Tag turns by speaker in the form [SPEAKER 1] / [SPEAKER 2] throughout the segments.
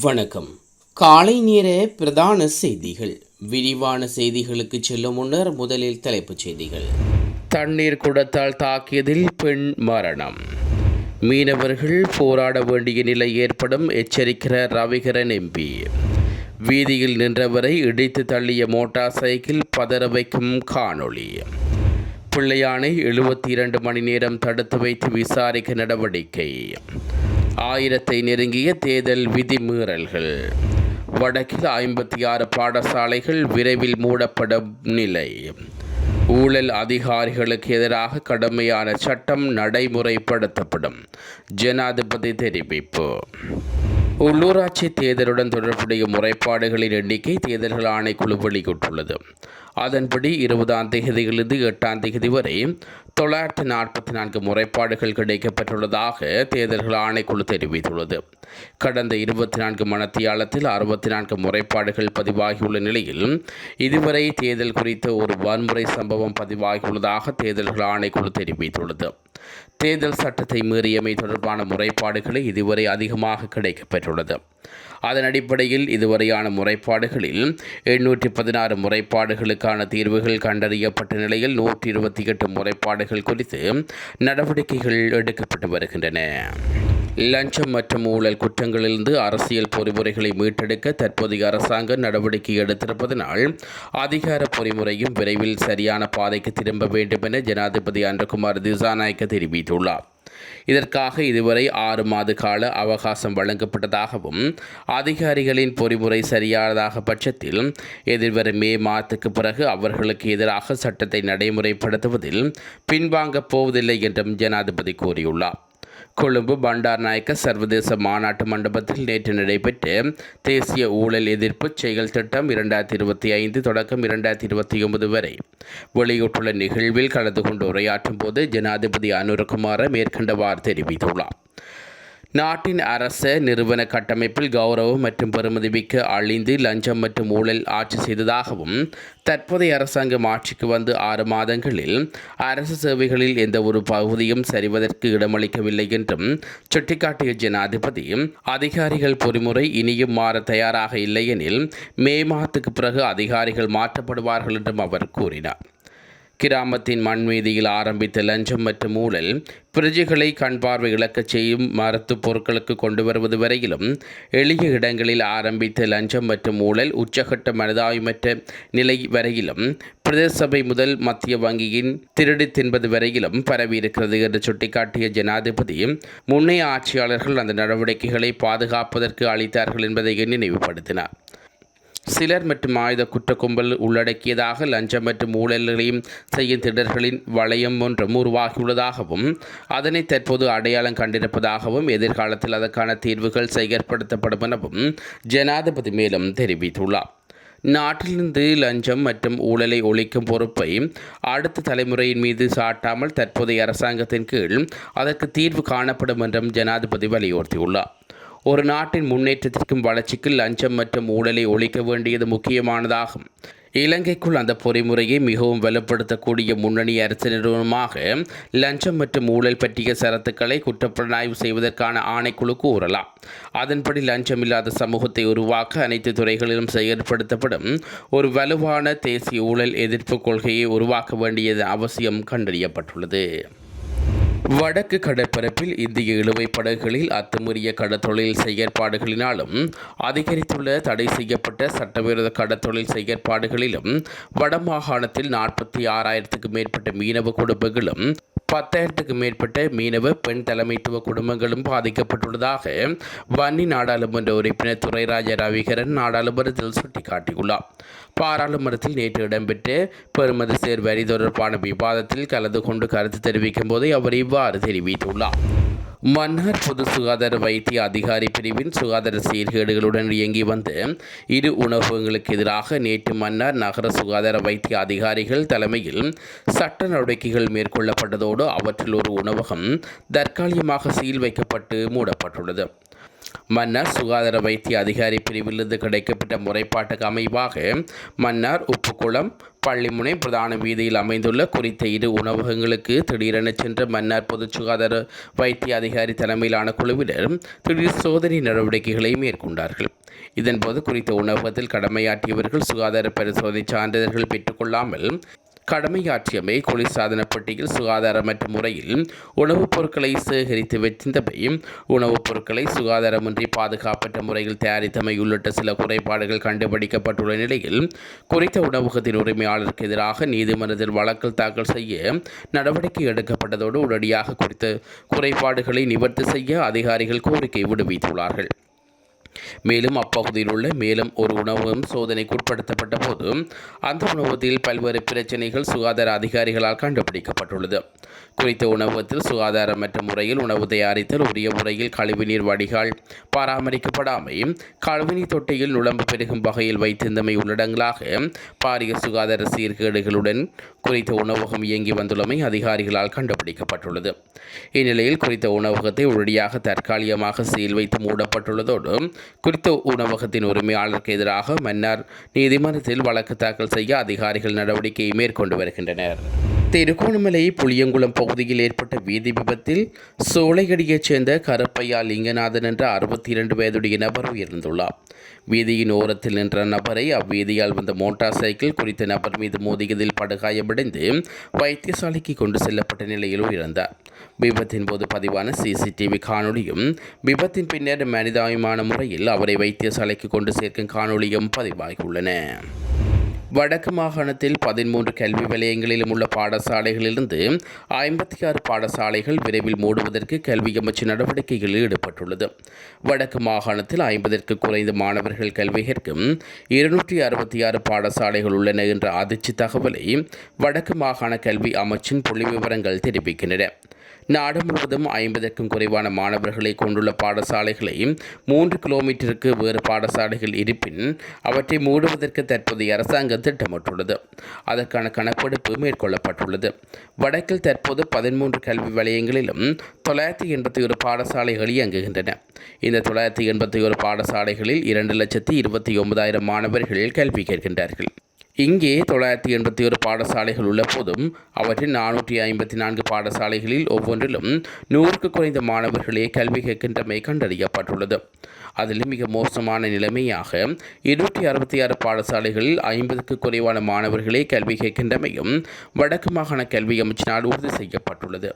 [SPEAKER 1] வணக்கம். காலை நேர பிரதான செய்திகள். விரிவான செய்திகளுக்கு செல்லும் முன்னர் முதலில் தலைப்புச் செய்திகள். தண்ணீர் குடத்தால் தாக்கியதில் பெண் மரணம். மீனவர்கள் போராட வேண்டிய நிலை ஏற்படும் எச்சரிக்கிறார் ரவிகரன் எம்பி. வீதியில் நின்றவரை இடித்து தள்ளிய மோட்டார் சைக்கிள் பதற வைக்கும் காணொளி. பிள்ளையானை எழுபத்தி இரண்டு மணி நேரம் தடுத்து வைத்து விசாரிக்க நடவடிக்கை. ஆயிரத்தை நெருங்கிய தேர்தல் விதிமீறல்கள் வடக்கில் ஐம்பத்தி ஆறு பாடசாலைகள் விரைவில் மூடப்படும் நிலை. ஊழல் அதிகாரிகளுக்கு எதிராக கடுமையான சட்டம் நடைமுறைப்படுத்தப்படும். ஜனாதிபதி தெரிவிப்பு. உள்ளூராட்சி தேர்தலுடன் தொடர்புடைய முறைப்பாடுகளின் எண்ணிக்கை தேர்தல்கள் ஆணைக்குழு வெளியிட்டுள்ளது. அதன்படி இருபதாம் தேதியிலிருந்து எட்டாம் தேதி வரை தொள்ளாயிரத்தி நாற்பத்தி நான்கு முறைப்பாடுகள் கிடைக்கப்பட்டுள்ளதாக தேர்தல்கள் ஆணைக்குழு தெரிவித்துள்ளது. கடந்த இருபத்தி நான்கு மணத்தியாலத்தில் அறுபத்தி நான்கு முறைப்பாடுகள் பதிவாகியுள்ள நிலையில் இதுவரை தேர்தல் குறித்த ஒரு வன்முறை சம்பவம் பதிவாகியுள்ளதாக தேர்தல்கள் ஆணைக்குழு தெரிவித்துள்ளது. தேர்தல் சட்டத்தை மீறியமை தொடர்பான முறைப்பாடுகளை இதுவரை அதிகமாக கிடைக்கப்பெற்றுள்ளது. அதன் அடிப்படையில் இதுவரையான முறைப்பாடுகளில் எண்ணூற்றி பதினாறு முறைப்பாடுகளுக்கான தீர்வுகள் கண்டறியப்பட்ட நிலையில் நூற்றி இருபத்தி எட்டு முறைப்பாடுகள் குறித்து நடவடிக்கைகள் எடுக்கப்பட்டு வருகின்றன. லஞ்சம் மற்றும் ஊழல் குற்றங்களிலிருந்து அரசியல் பொறிமுறைகளை மீட்டெடுக்க தற்போதைய அரசாங்கம் நடவடிக்கை எடுத்திருப்பதனால் அதிகார பொறிமுறையும் விரைவில் சரியான பாதைக்கு திரும்ப வேண்டும் என ஜனாதிபதி அன்றகுமார் திசாநாயக்க தெரிவித்துள்ளார். இதற்காக இதுவரை ஆறு மாத கால அவகாசம் வழங்கப்பட்டதாகவும் அதிகாரிகளின் பொறிமுறை சரியானதாக பட்சத்தில் எதிர்வரும் மே மாதத்துக்கு பிறகு அவர்களுக்கு எதிராக சட்டத்தை நடைமுறைப்படுத்துவதில் பின்வாங்கப் போவதில்லை என்றும் ஜனாதிபதி கூறியுள்ளார். கொழும்பு பண்டார் நாயக்க சர்வதேச மாநாட்டு மண்டபத்தில் நேற்று நடைபெற்ற தேசிய ஊழல் எதிர்ப்பு செயல் திட்டம் இரண்டாயிரத்தி இருபத்தி ஐந்து தொடக்கம் இரண்டாயிரத்தி இருபத்தி ஒன்பது வரை. வெளியிட்டுள்ள நிகழ்வில் கலந்து கொண்டு உரையாற்றும் போது ஜனாதிபதி அனுரகுமார மேற்கண்டவாறு தெரிவித்துள்ளார். நாட்டின் அரச நிறுவன கட்டமைப்பில் கௌரவம் மற்றும் பெருமதிமிக்க அழிந்து லஞ்சம் மற்றும் ஊழல் ஆட்சி செய்ததாகவும் தற்போதைய அரசாங்கம் ஆட்சிக்கு வந்து ஆறு மாதங்களில் அரசு சேவைகளில் எந்த ஒரு பகுதியும் சரிவதற்கு இடமளிக்கவில்லை என்றும் சுட்டிக்காட்டிய ஜனாதிபதி அதிகாரிகள் பொறிமுறை இனியும் மாற தயாராக இல்லையெனில் மே மாதத்துக்கு பிறகு அதிகாரிகள் மாற்றப்படுவார்கள் என்றும் அவர் கூறினார். கிராமத்தின் மண்மீதியில் ஆரம்பித்த லஞ்சம் மற்றும் ஊழல் பிரஜைகளை கண்பார்வை இழக்கச் செய்யும் மரத்து பொருட்களுக்கு கொண்டு வருவது வரையிலும் எளிய இடங்களில் ஆரம்பித்த லஞ்சம் மற்றும் ஊழல் உச்சகட்ட மனிதாயுமற்ற நிலை வரையிலும் பிரதேச சபை முதல் மத்திய வங்கியின் திருடி தின்பது வரையிலும் பரவியிருக்கிறது என்று சுட்டிக்காட்டிய ஜனாதிபதி முன்னைய ஆட்சியாளர்கள் அந்த நடவடிக்கைகளை பாதுகாப்பதற்கு அளித்தார்கள் என்பதை நினைவுபடுத்தினார். சிலர் மற்றும் ஆயுத குற்ற கும்பல் உள்ளடக்கியதாக லஞ்சம் மற்றும் ஊழல்களையும் செய்யும் திடர்களின் வளையம் ஒன்றும் உருவாகியுள்ளதாகவும் அதனை தற்போது அடையாளம் கண்டிருப்பதாகவும் எதிர்காலத்தில் அதற்கான தீர்வுகள் செயற்படுத்தப்படும் எனவும் ஜனாதிபதி மேலும் தெரிவித்துள்ளார். நாட்டிலிருந்து லஞ்சம் மற்றும் ஊழலை ஒழிக்கும் பொறுப்பை அடுத்த தலைமுறையின் மீது சாட்டாமல் தற்போதைய அரசாங்கத்தின் கீழ் அதற்கு தீர்வு காணப்படும் என்றும் ஜனாதிபதி வலியுறுத்தியுள்ளார். ஒரு நாட்டின் முன்னேற்றத்திற்கும் வளர்ச்சிக்கு லஞ்சம் மற்றும் ஊழலை ஒழிக்க வேண்டியது முக்கியமானதாகும். இலங்கைக்குள் அந்த பொறிமுறையை மிகவும் வலுப்படுத்தக்கூடிய முன்னணி அரசு நிறுவனமாக லஞ்சம் மற்றும் ஊழல் பற்றிய சரத்துக்களை குற்றப்புலனாய்வு செய்வதற்கான ஆணைக்குழு கூறலாம். அதன்படி லஞ்சம் இல்லாத சமூகத்தை உருவாக்க அனைத்து துறைகளிலும் செயற்படுத்தப்படும் ஒரு வலுவான தேசிய ஊழல் எதிர்ப்பு கொள்கையை உருவாக்க வேண்டியது அவசியம் கண்டறியப்பட்டுள்ளது. வடக்கு கடற்பரப்பில் இந்திய இழுவை படகுகளில் அத்துமீறிய கடற்தொழில் செயற்பாடுகளினாலும் அதிகரித்துள்ள தடை செய்யப்பட்ட சட்டவிரோத கடற்தொழில் செயற்பாடுகளிலும் வடமாகாணத்தில் நாற்பத்தி ஆறாயிரத்துக்கு மேற்பட்ட மீனவ குடும்பங்களும் பத்தாயிரத்துக்கு மேற்பட்ட மீனவ பெண் தலைமைத்துவ குடும்பங்களும் பாதிக்கப்பட்டுள்ளதாக வன்னி நாடாளுமன்ற உறுப்பினர் துரைராஜ ரவிகரன் நாடாளுமன்றத்தில் சுட்டிக்காட்டியுள்ளார். பாராளுமன்றத்தில் நேற்று இடம்பெற்ற பெருமதி சேர் வரி தொடர்பான விவாதத்தில் கலந்து கொண்டு கருத்து தெரிவிக்கும் போதே அவர் இவ்வாறு தெரிவித்துள்ளார். மன்னார் பொது சுகாதார வைத்திய அதிகாரி பிரிவின் சுகாதார சீர்கேடுகளுடன் இயங்கி வந்த இரு உணவகங்களுக்கு எதிராக நேற்று மன்னார் நகர சுகாதார வைத்திய அதிகாரிகள் தலைமையில் சட்ட நடவடிக்கைகள் மேற்கொள்ளப்பட்டதோடு அவற்றில் ஒரு உணவகம் தற்காலிகமாக சீல் வைக்கப்பட்டு மூடப்பட்டுள்ளது. மன்னார் சுகாதார வைத்திய அதிகாரி பிரிவிலிருந்து கிடைக்கப்பட்ட முறைப்பாட்டுக்கு அமைவாக மன்னார் உப்புக்குளம் பள்ளிமுனை பிரதான வீதியில் அமைந்துள்ள குறித்த இரு உணவகங்களுக்கு திடீரென சென்ற மன்னார் பொது சுகாதார வைத்திய அதிகாரி தலைமையிலான குழுவினர் திடீர் சோதனை நடவடிக்கைகளை மேற்கொண்டார்கள். இதன்போது குறித்த உணவகத்தில் கடமையாற்றியவர்கள் சுகாதார பரிசோதனை சான்றிதழ்கள் பெற்றுக்கொள்ளாமல் கடமையாற்றியமை குளிர்சாதன பெட்டியில் சுகாதாரமற்ற முறையில் உணவுப் பொருட்களை சேகரித்து வைத்திருந்தமை உணவுப் பொருட்களை சுகாதாரமின்றி பாதுகாப்பற்ற முறையில் தயாரித்தமை உள்ளிட்ட சில குறைபாடுகள் கண்டுபிடிக்கப்பட்டுள்ள நிலையில் குறித்த உணவகத்தின் உரிமையாளருக்கு எதிராக நீதிமன்றத்தில் வழக்கில் தாக்கல் செய்ய நடவடிக்கை எடுக்கப்பட்டதோடு உடனடியாக குறித்த குறைபாடுகளை நிவர்த்தி செய்ய அதிகாரிகள் கோரிக்கை விடுவித்துள்ளார்கள். மேலும் அப்பகுதியில் உள்ள மேலும் ஒரு உணவகம் சோதனைக்கு உட்படுத்தப்பட்ட போது அந்த உணவகத்தில் பல்வேறு பிரச்சனைகள் சுகாதார அதிகாரிகளால் கண்டுபிடிக்கப்பட்டுள்ளது. குறித்த உணவகத்தில் சுகாதாரமற்ற முறையில் உணவு தயாரித்தல் உரிய முறையில் கழிவுநீர் வடிகால் பராமரிக்கப்படாமை கழிவுநீர் தொட்டியில் நுழம்பு பெருகும் வகையில் வைத்திருந்தமை உள்ளடங்களாக பாரிய சுகாதார சீர்கேடுகளுடன் குறித்த உணவகம் இயங்கி வந்துள்ளமை அதிகாரிகளால் கண்டுபிடிக்கப்பட்டுள்ளது. இந்நிலையில் குறித்த உணவகத்தை உடனடியாக தற்காலிகமாக சீல் வைத்து மூடப்பட்டுள்ளதோடு குறித்த உணவகத்தின் உரிமையாளருக்கு எதிராக மன்னார் நீதிமன்றத்தில் வழக்கு தாக்கல் செய்ய அதிகாரிகள் நடவடிக்கையை மேற்கொண்டு வருகின்றனர். திருகோணமலை புளியங்குளம் பகுதியில் ஏற்பட்ட வீதி விபத்தில் சோலையடியைச் சேர்ந்த கருப்பையா லிங்கநாதன் என்ற அறுபத்தி இரண்டு வயதுடைய நபர் உயிர்ந்துள்ளார் வீதியின் ஓரத்தில் நின்ற நபரை அவ்வீதியால் வந்த மோட்டார் சைக்கிள் குறித்த நபர் மீது மோதியதில் படுகாயமடைந்து வைத்தியசாலைக்கு கொண்டு செல்லப்பட்ட நிலையில் உயிர்ந்தார் விபத்தின் போது பதிவான சிசிடிவி காணொளியும் விபத்தின் பின்னர் மனிதாயுமான முறையில் அவரை வைத்தியசாலைக்கு கொண்டு சேர்க்கும் காணொளியும் பதிவாகியுள்ளன. வடக்கு மாகாணத்தில் பதிமூன்று கல்வி வலயங்களிலும் உள்ள பாடசாலைகளிலிருந்து ஐம்பத்தி ஆறு பாடசாலைகள் விரைவில் மூடுவதற்கு கல்வி அமைச்சு நடவடிக்கைகளில் ஈடுபட்டுள்ளது. வடக்கு மாகாணத்தில் ஐம்பதற்கு குறைந்த மாணவர்கள் கல்வி கற்கும் இருநூற்றி அறுபத்தி ஆறு பாடசாலைகள் உள்ளன என்ற அதிர்ச்சி தகவலை வடக்கு மாகாண கல்வி அமைச்சின் புள்ளி விவரங்கள் தெரிவிக்கின்றன. நாடு முழுவதும் ஐம்பதற்கும் குறைவான மாணவர்களை கொண்டுள்ள பாடசாலைகளை மூன்று கிலோமீட்டருக்கு வேறு பாடசாலைகள் இருப்பின் அவற்றை மூடுவதற்கு தற்போதைய அரசாங்கம் திட்டமிட்டுள்ளது. அதற்கான கணக்கெடுப்பு மேற்கொள்ளப்பட்டுள்ளது. வடக்கில் தற்போது பதிமூன்று கல்வி வலயங்களிலும் தொள்ளாயிரத்தி எண்பத்தி ஒரு பாடசாலைகள் இயங்குகின்றன. இந்த தொள்ளாயிரத்தி எண்பத்தி ஒரு பாடசாலைகளில் இரண்டு லட்சத்தி இருபத்தி ஒன்பதாயிரம் மாணவர்கள் கல்வி கேட்கின்றார்கள். இங்கே தொள்ளாயிரத்தி எண்பத்தி ஒரு பாடசாலைகள் உள்ள போதும் அவற்றில் நானூற்றி ஐம்பத்தி நான்கு பாடசாலைகளில் ஒவ்வொன்றிலும் நூறுக்கு குறைந்த மாணவர்களே கல்வி கேட்கின்றமை கண்டறியப்பட்டுள்ளது. அதில் மிக மோசமான நிலைமையாக இருநூற்றி அறுபத்தி ஆறு பாடசாலைகளில் ஐம்பதுக்கு குறைவான மாணவர்களே கல்வி கேட்கின்றமையும் வடக்கு மாகாண கல்வி அமைச்சினால் உறுதி செய்யப்பட்டுள்ளது.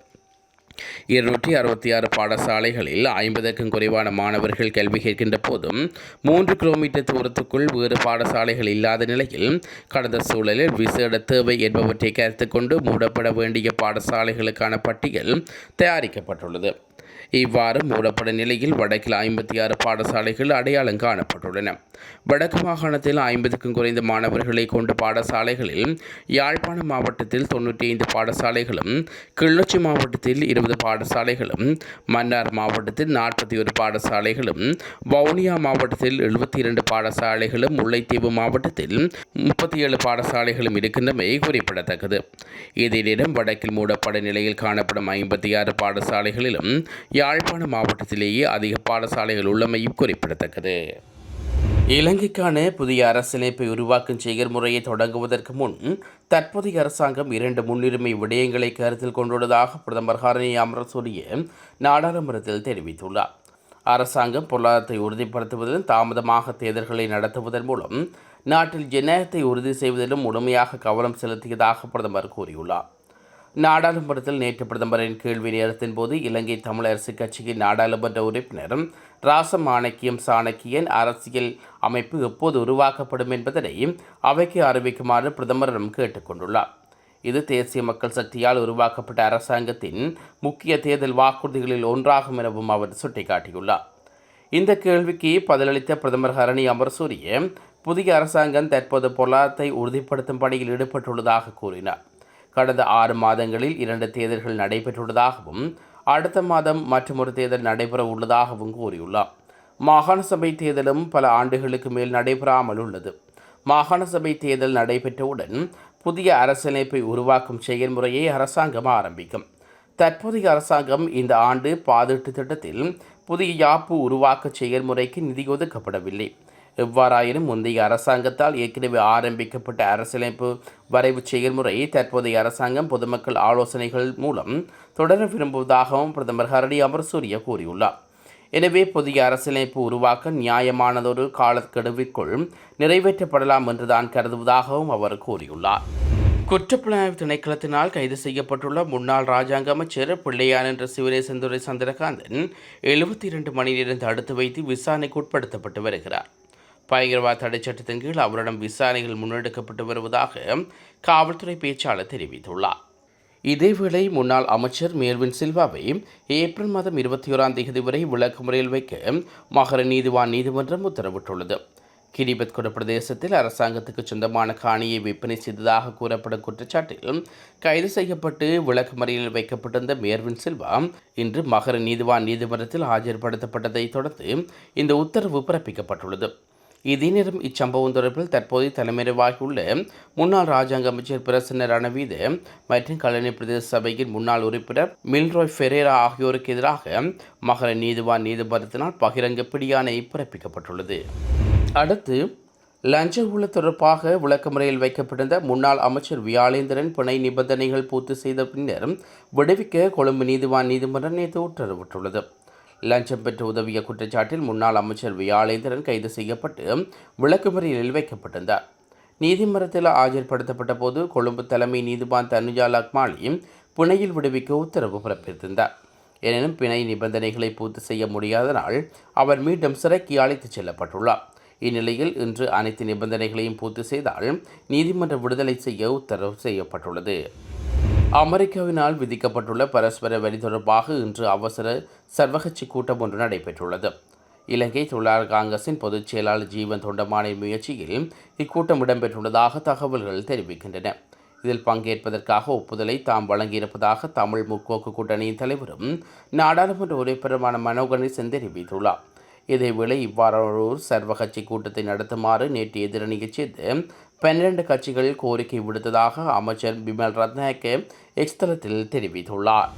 [SPEAKER 1] இருநூற்றி அறுபத்தி ஆறு பாடசாலைகளில் ஐம்பதுக்கும் குறைவான மாணவர்கள் கல்வி கேட்கின்ற போதும் மூன்று கிலோமீட்டர் தூரத்துக்குள் வேறு பாடசாலைகள் இல்லாத நிலையில் கடந்த சூழலில் விசேட தேவை என்பவற்றை கருத்து கொண்டு மூடப்பட வேண்டிய பாடசாலைகளுக்கான பட்டியல் தயாரிக்கப்பட்டுள்ளது. இவ்வாறு மூடப்பட்ட நிலையில் வடக்கில் ஐம்பத்தி ஆறு பாடசாலைகள் அடையாளம் காணப்பட்டுள்ளன. வடக்கு மாகாணத்தில் ஐம்பதுக்கும் குறைந்த மாணவர்களை கொண்ட பாடசாலைகளில் யாழ்ப்பாணம் மாவட்டத்தில் தொன்னூற்றி ஐந்து பாடசாலைகளும் கிள்ளச்சி மாவட்டத்தில் இருபது பாடசாலைகளும் மன்னார் மாவட்டத்தில் நாற்பத்தி ஒரு பாடசாலைகளும் வவுனியா மாவட்டத்தில் எழுபத்தி இரண்டு பாடசாலைகளும் முல்லைத்தீவு மாவட்டத்தில் முப்பத்தி ஏழு பாடசாலைகளும் இருக்கின்றமை குறிப்பிடத்தக்கது. இதே வடக்கில் மூடப்பட நிலையில் காணப்படும் ஐம்பத்தி ஆறு பாடசாலைகளிலும் யாழ்ப்பாண மாவட்டத்திலேயே அதிக பாடசாலைகள் உள்ளமையும் குறிப்பிடத்தக்கது. இலங்கைக்கான புதிய அரசிணைப்பை உருவாக்கும் செயல்முறையை தொடங்குவதற்கு முன் தற்போதைய அரசாங்கம் இரண்டு முன்னுரிமை விடயங்களை கருத்தில் கொண்டுள்ளதாக பிரதமர் ஹரணி அமரசூரிய நாடாளுமன்றத்தில் தெரிவித்துள்ளார். அரசாங்கம் பொருளாதாரத்தை உறுதிப்படுத்துவதிலும் தாமதமாக தேர்தல்களை நடத்துவதன் மூலம் நாட்டில் ஜனநாயகத்தை உறுதி செய்வதிலும் முழுமையாக கவனம் செலுத்தியதாக பிரதமர் கூறியுள்ளார். நாடாளுமன்றத்தில் நேற்று பிரதமரின் கேள்வி நேரத்தின் போது இலங்கை தமிழரசு கட்சியின் நாடாளுமன்ற உறுப்பினரும் ராச மாணக்கியம் சாணக்கியன் அரசியல் அமைப்பு எப்போது உருவாக்கப்படும் என்பதனையும் அவைக்கு அறிவிக்குமாறு பிரதமரிடம் கேட்டுக்கொண்டுள்ளார் இது தேசிய மக்கள் சக்தியால் உருவாக்கப்பட்ட அரசாங்கத்தின் முக்கிய தேர்தல் வாக்குறுதிகளில் ஒன்றாகும் எனவும் அவர் சுட்டிக்காட்டியுள்ளார். இந்த கேள்விக்கு பதிலளித்த பிரதமர் ஹரணி அமர்சூரிய புதிய அரசாங்கம் தற்போது பொருளாதாரத்தை உறுதிப்படுத்தும் பணியில் ஈடுபட்டுள்ளதாக கூறினார். கடந்த ஆறு மாதங்களில் இரண்டு தேர்தல்கள் நடைபெற்றுள்ளதாகவும் அடுத்த மாதம் மற்றொரு தேர்தல் நடைபெற உள்ளதாகவும் கூறியுள்ளார். மாகாண சபை தேர்தலும் பல ஆண்டுகளுக்கு மேல் நடைபெறாமல் உள்ளது. மாகாண சபை தேர்தல் நடைபெற்றவுடன் புதிய அரசமைப்பை உருவாக்கும் செயல்முறையை அரசாங்கம் ஆரம்பிக்கும். தற்போதைய அரசாங்கம் இந்த ஆண்டு பாதுட்டு திட்டத்தில் புதிய யாப்பு உருவாக்க செயல்முறைக்கு நிதி ஒதுக்கப்படவில்லை. எவ்வாறாயினும் முந்தைய அரசாங்கத்தால் ஏற்கனவே ஆரம்பிக்கப்பட்ட அரசியலமைப்பு வரைவு செயல்முறை தற்போதைய அரசாங்கம் பொதுமக்கள் ஆலோசனைகள் மூலம் தொடர விரும்புவதாகவும் பிரதமர் ஹரடி அமர்சூரிய கூறியுள்ளார். எனவே புதிய அரசியலமைப்பு உருவாக்க நியாயமானதொரு காலக்கெடுவிற்குள் நிறைவேற்றப்படலாம் என்றுதான் கருதுவதாகவும் அவர் கூறியுள்ளார். குற்றப்புலனாய்வு திணைக்களத்தினால் கைது செய்யப்பட்டுள்ள முன்னாள் ராஜாங்க அமைச்சர் பிள்ளையான் என்ற சிவனேசந்துரை சந்திரகாந்தன் எழுபத்தி இரண்டு மணி நேரம் தடுத்து வைத்து விசாரணைக்கு உட்படுத்தப்பட்டு வருகிறார். பயங்கரவாத தடை சட்டத்தின் கீழ் அவரிடம் விசாரணைகள் முன்னெடுக்கப்பட்டு வருவதாக காவல்துறை பேச்சாளர் தெரிவித்துள்ளார். இதேவேளை முன்னாள் அமைச்சர் மேர்வின் சில்வாவை ஏப்ரல் மாதம் இருபத்தி ஓராம் தேதி வரை விளக்கு முறையில் வைக்க மகர நீதிவான் நீதிமன்றம் உத்தரவிட்டுள்ளது. கிரிபத் குட பிரதேசத்தில் அரசாங்கத்துக்கு சொந்தமான காணியை விற்பனை செய்ததாக கூறப்படும் குற்றச்சாட்டில் கைது செய்யப்பட்டு விளக்குமறையில் வைக்கப்பட்டிருந்த மேர்வின் சில்வா இன்று மகர நீதிவான் நீதிமன்றத்தில் ஆஜர்படுத்தப்பட்டதை தொடர்ந்து இந்த உத்தரவு பிறப்பிக்கப்பட்டுள்ளது. இதே நேரம் இச்சம்பவம் தொடர்பில் தற்போது தலைமறைவாகியுள்ள முன்னாள் ராஜாங்க அமைச்சர் பிரசன்ன ரணவீது மற்றும் கல்லணி பிரதேச சபையின் முன்னாள் உறுப்பினர் மில்ரோய் ஃபெரேரா ஆகியோருக்கு எதிராக மகர நீதிவான் நீதிமன்றத்தினால் பகிரங்க பிடியாணை பிறப்பிக்கப்பட்டுள்ளது. அடுத்து லஞ்ச ஊழல் தொடர்பாக விளக்கமுறையில் வைக்கப்பட்டிருந்த முன்னாள் அமைச்சர் வியாழேந்திரன் பிணை நிபந்தனைகள் பூர்த்தி செய்த பின்னர் விடுவிக்க கொழும்பு நீதிவான் நீதிமன்றம் நேற்று உத்தரவிட்டுள்ளது. லஞ்சம் பெற்று உதவிய குற்றச்சாட்டில் முன்னாள் அமைச்சர் வியாழேந்திரன் கைது செய்யப்பட்டு விளக்குமுறையில் வைக்கப்பட்டிருந்தார். நீதிமன்றத்தில் ஆஜர்படுத்தப்பட்ட போது கொழும்பு தலைமை நீதிபான் தனுஜா லக்மாலி புனையில் விடுவிக்க உத்தரவு பிறப்பித்திருந்தார். எனினும் பிணை நிபந்தனைகளை பூர்த்தி செய்ய முடியாதனால் அவர் மீண்டும் சிறைக்கு அழைத்துச் செல்லப்பட்டுள்ளார். இந்நிலையில் இன்று அனைத்து நிபந்தனைகளையும் பூர்த்தி செய்தால் நீதிமன்ற விடுதலை செய்ய உத்தரவு செய்யப்பட்டுள்ளது. அமெரிக்காவினால் விதிக்கப்பட்டுள்ள பரஸ்பர வரி தொடர்பாக இன்று அவசர சர்வகட்சி கூட்டம் ஒன்று நடைபெற்றுள்ளது. இலங்கை தொழிலாளர் காங்கிரசின் பொதுச் செயலாளர் ஜீவன் தொண்டமானின் முயற்சியில் இக்கூட்டம் இடம்பெற்றுள்ளதாக தகவல்கள் தெரிவிக்கின்றன. இதில் பங்கேற்பதற்காக ஒப்புதலை தாம் வழங்கியிருப்பதாக தமிழ் முற்போக்கு கூட்டணியின் தலைவரும் நாடாளுமன்ற உறுப்பினருமான மனோகணேசன் தெரிவித்துள்ளார். இதேவேளை இவ்வாறு சர்வகட்சி கூட்டத்தை நடத்துமாறு நேற்று எதிரணியைச் சேர்ந்து பன்னிரண்டு கட்சிகள் கோரிக்கை விடுத்ததாக அமைச்சர் பிமல் எக்ஸ்தலத்தில் தெரிவித்துள்ளார்.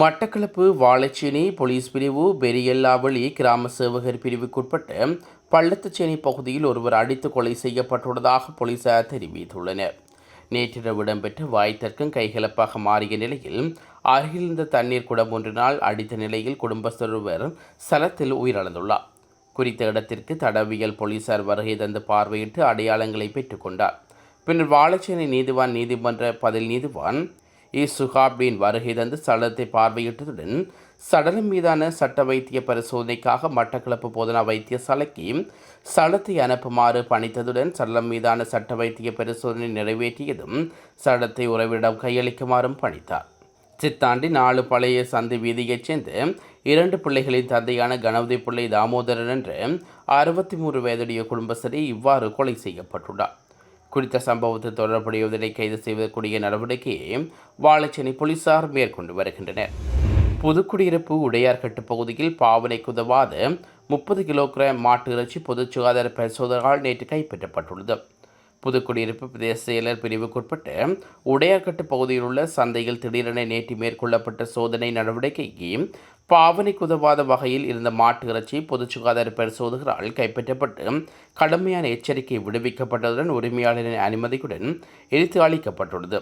[SPEAKER 1] மட்டக்களப்பு வாழைச்சேனி போலீஸ் பிரிவு பெரியல்லாவளி கிராம சேவகர் பிரிவுக்குட்பட்ட பள்ளத்துச்சேனி பகுதியில் ஒருவர் அடித்து கொலை செய்யப்பட்டுள்ளதாக போலீசார் தெரிவித்துள்ளனர். நேற்றிரவு இடம்பெற்ற வாய்த்தர்க்கம் கைகலப்பாக மாறிய நிலையில் அருகிலிருந்த தண்ணீர் குடம் ஒன்றினால் அடித்த நிலையில் குடும்பஸ்தொருவர் சலத்தில் உயிரிழந்துள்ளார். குறித்த இடத்திற்கு தடவியல் போலீசார் வருகை தந்து பார்வையிட்டு அடையாளங்களை பெற்றுக்கொண்டார் பின்னர் வாழைச்சேனை நீதிவான் நீதிமன்ற பதில் நீதிவான் இ சுஹாபின் வருகை தந்து சடலத்தை பார்வையிட்டதுடன் சடலம் மீதான சட்ட வைத்திய பரிசோதனைக்காக மட்டக்களப்பு போதனா வைத்தியசாலைக்கு சடலத்தை அனுப்புமாறு பணித்ததுடன் சடலம் மீதான சட்ட வைத்திய பரிசோதனை நிறைவேற்றியதும் சடலத்தை உறவிடம் கையளிக்குமாறும் பணித்தார். சித்தாண்டி நாலு பழைய சந்தி வீதியைச் சேர்ந்த இரண்டு பிள்ளைகளின் தந்தையான கணபதி பிள்ளை தாமோதரன் என்ற அறுபத்தி மூன்று வயதுடைய குடும்பஸ்தரை இவ்வாறு கொலை செய்யப்பட்டுள்ளார். குறித்த சம்பவத்தில் தொடர்புடையவர்களை கைது செய்வதற்குரிய நடவடிக்கையை வாழைச்சேனை போலீசார் மேற்கொண்டு வருகின்றனர். புதுக்குடியிருப்பு உடையார்கட்டு பகுதியில் பாவனைக்கு உதவாத முப்பது கிலோகிராம் மாட்டு இறைச்சி பொது சுகாதார பரிசோதனையால் நேற்று கைப்பற்றப்பட்டுள்ளது. புதுக்குடியிருப்பு பிரதேச செயலர் பிரிவுக்குட்பட்டு உடையார்கட்டு பகுதியில் உள்ள சந்தையில் திடீரென நேற்று மேற்கொள்ளப்பட்ட சோதனை நடவடிக்கைக்கு பாவனைக்கு உதவாத வகையில் இருந்த மாட்டு இறைச்சி பொது சுகாதார பரிசோதகரால் கைப்பற்றப்பட்டு கடுமையான எச்சரிக்கை விடுவிக்கப்பட்டதுடன் உரிமையாளரின் அனுமதியுடன் எரித்து அளிக்கப்பட்டுள்ளது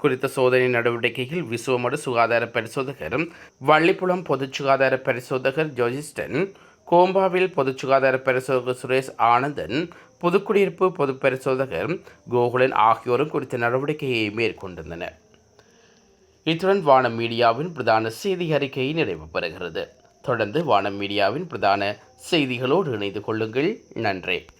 [SPEAKER 1] குறித்த சோதனை நடவடிக்கையில் விசுவமடு சுகாதார பரிசோதகர் வள்ளிப்புலம் பொது சுகாதார பரிசோதகர் ஜோஜிஸ்டன் கோம்பாவில் பொது சுகாதார பரிசோதகர் சுரேஷ் ஆனந்தன் புதுக்குடியிருப்பு பொது பரிசோதகர் கோகுலன் ஆகியோரும் குறித்த நடவடிக்கையை மேற்கொண்டிருந்தனர் இத்துடன் வானம் மீடியாவின் பிரதான செய்தி அறிக்கை நிறைவு பெறுகிறது. தொடர்ந்து வானம் மீடியாவின் பிரதான செய்திகளோடு இணைந்து கொள்ளுங்கள். நன்றி.